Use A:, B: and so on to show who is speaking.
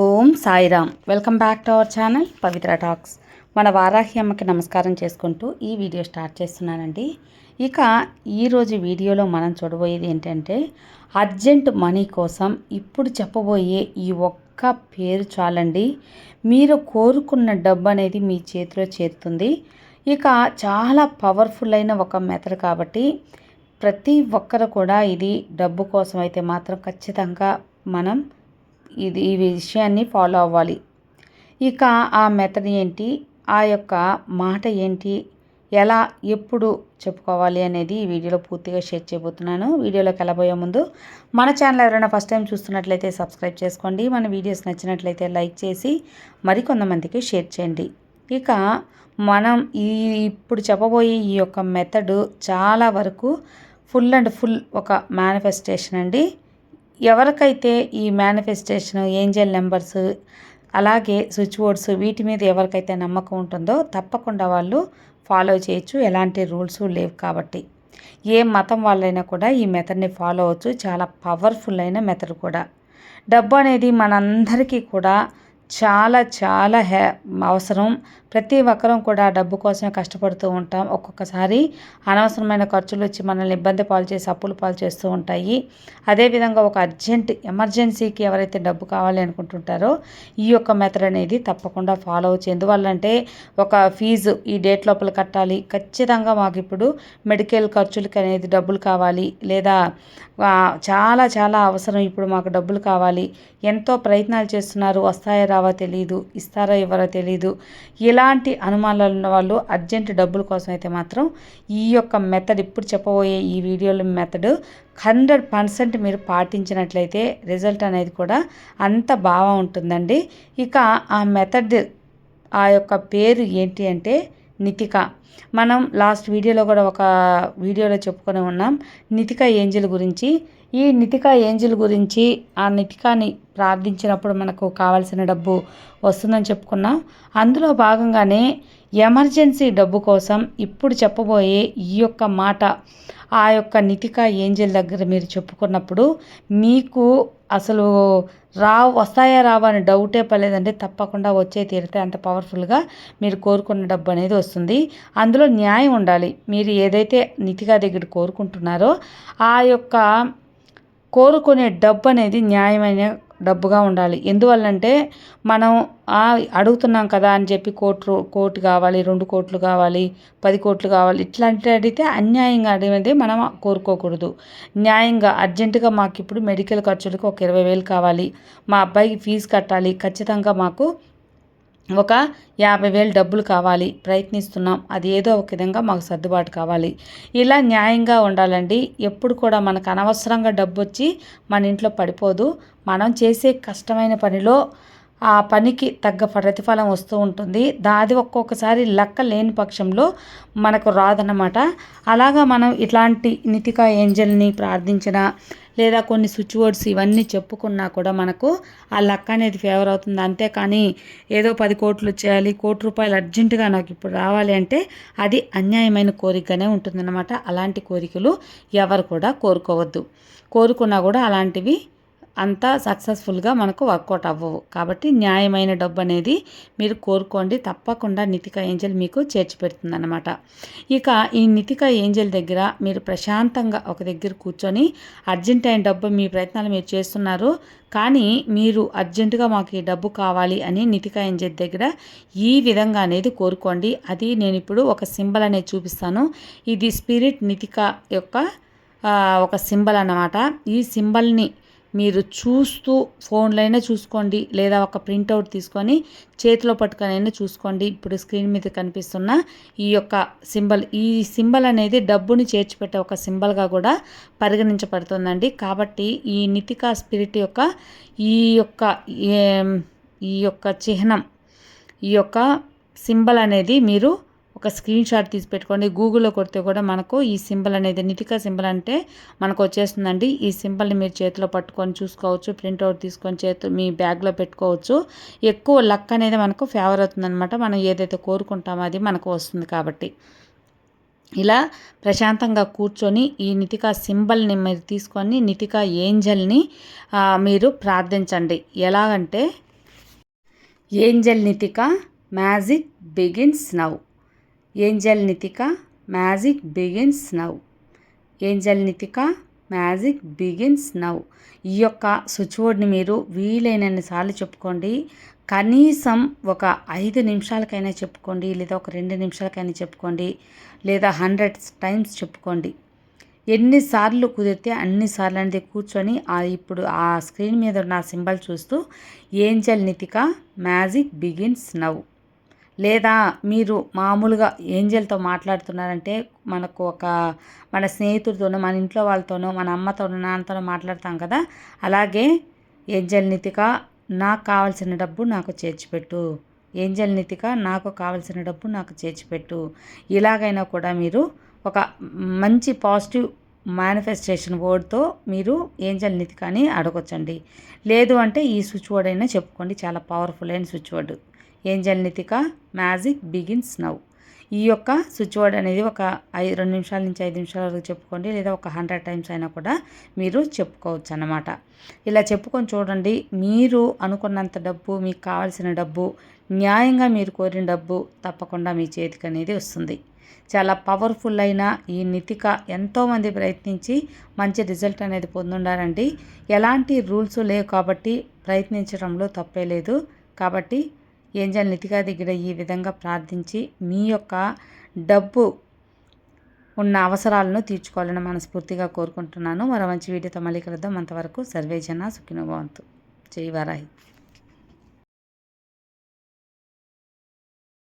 A: Om Sairam. Welcome back to our channel Pavitra talks. మన వారాహి అమ్మకి నమస్కారం చేసుకుంటూ ఈ వీడియో స్టార్ట్ చేస్తున్నానండి. ఇక ఈరోజు వీడియోలో మనం చూడబోయేది ఏంటంటే అర్జెంట్ మనీ కోసం ఇప్పుడు చెప్పబోయే ఈ ఒక్క పేరు చాలండి. మీరు కోరుకున్న డబ్బు అనేది మీ చేతిలో చేరుతుంది. ఇక చాలా పవర్ఫుల్ అయిన ఒక మెథడ్ కాబట్టి ప్రతి ఒక్కరు కూడా ఇది డబ్బు కోసం అయితే మాత్రం ఖచ్చితంగా మనం ఇది ఈ విషయాన్ని ఫాలో అవ్వాలి. ఇక ఆ మెథడ్ ఏంటి? ఆ యొక్క మాట ఏంటి? ఎలా ఎప్పుడు చెప్పుకోవాలి అనేది ఈ వీడియోలో పూర్తిగా షేర్ చేయబోతున్నాను. వీడియోలోకి వెళ్ళబోయే ముందు మన ఛానల్ ఎవరైనా ఫస్ట్ టైం చూస్తున్నట్లయితే సబ్స్క్రైబ్ చేసుకోండి. మన వీడియోస్ నచ్చినట్లయితే లైక్ చేసి మరికొంతమందికి షేర్ చేయండి. ఇక మనం ఈ ఇప్పుడు చెప్పబోయే ఈ యొక్క మెథడ్ చాలా వరకు ఫుల్ అండ్ ఫుల్ ఒక మేనిఫెస్టేషన్ అండి. ఎవరికైతే ఈ మేనిఫెస్టేషన్ ఏంజల్ నెంబర్స్ అలాగే స్విచ్ బోర్డ్స్ వీటి మీద ఎవరికైతే నమ్మకం ఉంటుందో తప్పకుండా వాళ్ళు ఫాలో చేయొచ్చు. ఎలాంటి రూల్స్ లేవు కాబట్టి. ఏ మతం వాళ్ళైనా కూడా ఈ మెథడ్ని ఫాలో అవచ్చు చాలా పవర్ఫుల్ అయిన మెథడ్ కూడా. డబ్బు అనేది మనందరికీ కూడా చాలా చాలా హే అవసరం. ప్రతి ఒక్కరం కూడా డబ్బు కోసమే కష్టపడుతూ ఉంటాం. ఒక్కొక్కసారి అనవసరమైన ఖర్చులు వచ్చి మనల్ని ఇబ్బంది పాలు చేసి అప్పులు పాలు చేస్తూ ఉంటాయి. అదేవిధంగా ఒక అర్జెంట్ ఎమర్జెన్సీకి ఎవరైతే డబ్బు కావాలి అనుకుంటుంటారో ఈ యొక్క మెథడ్ అనేది తప్పకుండా ఫాలో అవచ్చు ఎందువల్లంటే ఒక ఫీజు ఈ డేట్ లోపల కట్టాలి. ఖచ్చితంగా మాకు ఇప్పుడు మెడికల్ ఖర్చులకి అనేది డబ్బులు కావాలి. లేదా చాలా చాలా అవసరం ఇప్పుడు మాకు డబ్బులు కావాలి. ఎంతో ప్రయత్నాలు చేస్తున్నారు. వస్తాయో రావో తెలియదు ఇస్తారో ఇవ్వరా తెలియదు ఇలాంటి అనుమానాలు ఉన్న వాళ్ళు అర్జెంట్ డబ్బుల కోసం అయితే మాత్రం ఈ యొక్క మెథడ్ ఇప్పుడు చెప్పబోయే ఈ వీడియోల మెథడ్ హండ్రెడ్ పర్సెంట్ మీరు పాటించినట్లయితే రిజల్ట్ అనేది కూడా అంత బాగా ఉంటుందండి. ఇక ఆ మెథడ్ ఆ యొక్క పేరు ఏంటి అంటే నితిక. మనం లాస్ట్ వీడియోలో కూడా ఒక వీడియోలో చెప్పుకొని ఉన్నాం నితిక ఏంజిల్ గురించి. ఈ నితిక ఏంజిల్ గురించి ఆ నితికాని ప్రార్థించినప్పుడు మనకు కావాల్సిన డబ్బు వస్తుందని చెప్పుకున్నాం. అందులో భాగంగానే ఎమర్జెన్సీ డబ్బు కోసం ఇప్పుడు చెప్పబోయే ఈ యొక్క మాట ఆ యొక్క నితిక ఏంజల్ దగ్గర మీరు చెప్పుకున్నప్పుడు మీకు అసలు రా వస్తాయా రావా అని డౌటే పర్లేదంటే తప్పకుండా వచ్చే తీరితే అంత పవర్ఫుల్గా మీరు కోరుకున్న డబ్బు అనేది వస్తుంది. అందులో న్యాయం ఉండాలి. మీరు ఏదైతే నితిగా దగ్గర కోరుకుంటున్నారో ఆ యొక్క కోరుకునే డబ్బు అనేది న్యాయమైన డబ్బుగా ఉండాలి. ఎందువల్లంటే మనం అడుగుతున్నాం కదా అని చెప్పి కోట్లు కోటి కావాలి రెండు కోట్లు కావాలి పది కోట్లు కావాలి ఇట్లాంటి అడిగితే అన్యాయంగా అడిగినది మనం కోరుకోకూడదు. న్యాయంగా అర్జెంటుగా మాకు ఇప్పుడు మెడికల్ ఖర్చులకు ఒక ఇరవై వేలు కావాలి. మా అబ్బాయికి ఫీజు కట్టాలి. ఖచ్చితంగా మాకు ఒక యాభై వేలు డబ్బులు కావాలి. ప్రయత్నిస్తున్నాం. అది ఏదో ఒక విధంగా మాకు సర్దుబాటు కావాలి. ఇలా న్యాయంగా ఉండాలండి. ఎప్పుడు కూడా మనకు అనవసరంగా డబ్బు వచ్చి మన ఇంట్లో పడిపోదు. మనం చేసే కష్టమైన పనిలో ఆ పనికి తగ్గ ప్రతిఫలం వస్తూ ఉంటుంది. దాది ఒక్కొక్కసారి లెక్క లేని పక్షంలో మనకు రాదన్నమాట. అలాగా మనం ఇట్లాంటి నితికా ఏంజల్ని ప్రార్థించిన లేదా కొన్ని స్విచ్ వర్డ్స్ ఇవన్నీ చెప్పుకున్నా కూడా మనకు ఆ లక్క అనేది ఫేవర్ అవుతుంది. అంతేకాని ఏదో పది కోట్లు చేయాలి కోటి రూపాయలు అర్జెంటుగా నాకు ఇప్పుడు రావాలి అంటే అది అన్యాయమైన కోరికగానే ఉంటుందన్నమాట. అలాంటి కోరికలు ఎవరు కూడా కోరుకోవద్దు. కోరుకున్నా కూడా అలాంటివి అంతా సక్సెస్ఫుల్గా మనకు వర్కౌట్ అవ్వవు. కాబట్టి న్యాయమైన డబ్బు అనేది మీరు కోరుకోండి. తప్పకుండా నితిక ఏంజల్ మీకు చేర్చి పెడుతుంది అనమాట ఇక ఈ నితిక ఏంజల్ దగ్గర మీరు ప్రశాంతంగా ఒక దగ్గర కూర్చొని అర్జెంట్ అయిన డబ్బు మీ ప్రయత్నాలు మీరు చేస్తున్నారు. కానీ మీరు అర్జెంటుగా మాకు ఈ డబ్బు కావాలి అని నితిక ఏంజల్ దగ్గర ఈ విధంగా అనేది కోరుకోండి. అది నేను ఇప్పుడు ఒక సింబల్ అనేది చూపిస్తాను. ఇది స్పిరిట్ నితిక యొక్క ఒక సింబల్ అన్నమాట. ఈ సింబల్ని మీరు చూస్తూ ఫోన్లైనా చూసుకోండి లేదా ఒక ప్రింట్అవుట్ తీసుకొని చేతిలో పట్టుకొని అయినా చూసుకోండి. ఇప్పుడు స్క్రీన్ మీద కనిపిస్తున్న ఈ యొక్క సింబల్ ఈ సింబల్ అనేది డబ్బుని చేర్చిపెట్టే ఒక సింబల్గా కూడా పరిగణించబడుతుందండి. కాబట్టి ఈ నితికా స్పిరిట్ యొక్క ఈ యొక్క ఈ యొక్క చిహ్నం ఈ యొక్క సింబల్ అనేది మీరు ఒక స్క్రీన్ షాట్ తీసి పెట్టుకోండి. గూగుల్లో కొడితే కూడా మనకు ఈ సింబల్ అనేది నిటికా సింబల్ అంటే మనకు వచ్చేస్తుందండి. ఈ సింబల్ని మీరు చేతిలో పట్టుకొని చూసుకోవచ్చు ప్రింట్అవుట్ తీసుకొని చేతు మీ బ్యాగ్లో పెట్టుకోవచ్చు. ఎక్కువ లక్ అనేది మనకు ఫేవర్ అవుతుందన్నమాట. మనం ఏదైతే కోరుకుంటామో అది మనకు వస్తుంది కాబట్టి. ఇలా ప్రశాంతంగా కూర్చొని ఈ నితిక సింబల్ని మీరు తీసుకొని నితిక ఏంజల్ని మీరు ప్రార్థించండి. ఎలాగంటే angel Nitika magic begins now. Angel Nitika magic begins now. Angel Nitika magic begins now. ఈ యొక్క స్విచ్ బోర్డ్ని మీరు వీలైనన్ని సార్లు చెప్పుకోండి. కనీసం ఒక ఐదు నిమిషాలకైనా చెప్పుకోండి లేదా ఒక రెండు నిమిషాలకైనా చెప్పుకోండి లేదా హండ్రెడ్ టైమ్స్ చెప్పుకోండి. ఎన్నిసార్లు కుదిరితే అన్నిసార్లు అనేది కూర్చొని ఆ ఇప్పుడు ఆ స్క్రీన్ మీద ఉన్న సింబల్ చూస్తూ angel Nitika magic begins now లేదా మీరు మామూలుగా ఏంజల్తో మాట్లాడుతున్నారంటే మనకు ఒక మన స్నేహితుడితోనో మన ఇంట్లో వాళ్ళతోనో మన అమ్మతోనో నాన్నతోనో మాట్లాడతాం కదా. అలాగే ఏంజల్ నితిక నాకు కావాల్సిన డబ్బు నాకు చేర్చిపెట్టు. ఏంజల్ నితిక నాకు కావాల్సిన డబ్బు నాకు చేర్చిపెట్టు. ఇలాగైనా కూడా మీరు ఒక మంచి పాజిటివ్ మేనిఫెస్టేషన్ వర్డ్తో మీరు ఏంజల్ నితికాని అడగొచ్చండి. లేదు అంటే ఈ స్విచ్ వర్డ్ అయినా చెప్పుకోండి. చాలా పవర్ఫుల్ అయిన switch word angel Nitika magic begins now ఈ యొక్క స్విచ్ వర్డ్ అనేది ఒక ఐదు రెండు నిమిషాల నుంచి ఐదు నిమిషాల వరకు చెప్పుకోండి లేదా ఒక హండ్రెడ్ టైమ్స్ అయినా కూడా మీరు చెప్పుకోవచ్చు అన్నమాట ఇలా చెప్పుకొని చూడండి మీరు అనుకున్నంత డబ్బు మీకు కావాల్సిన డబ్బు న్యాయంగా మీరు కోరిన డబ్బు తప్పకుండా మీ చేతికి అనేది వస్తుంది. చాలా పవర్ఫుల్ అయిన ఈ నితిక ఎంతోమంది ప్రయత్నించి మంచి రిజల్ట్ అనేది పొందుండారండి. ఎలాంటి రూల్స్ లేవు కాబట్టి ప్రయత్నించడంలో తప్పే లేదు. కాబట్టి ఏంజల్ నితిక దగ్గర ఈ విధంగా ప్రార్థించి మీ యొక్క డబ్బు ఉన్న అవసరాలను తీర్చుకోవాలని మనస్ఫూర్తిగా కోరుకుంటున్నాను. మరో మంచి వీడియోతో మళ్ళీ కలుద్దాం. అంతవరకు సర్వేజన సుఖినోభవంతు జై వారాహి.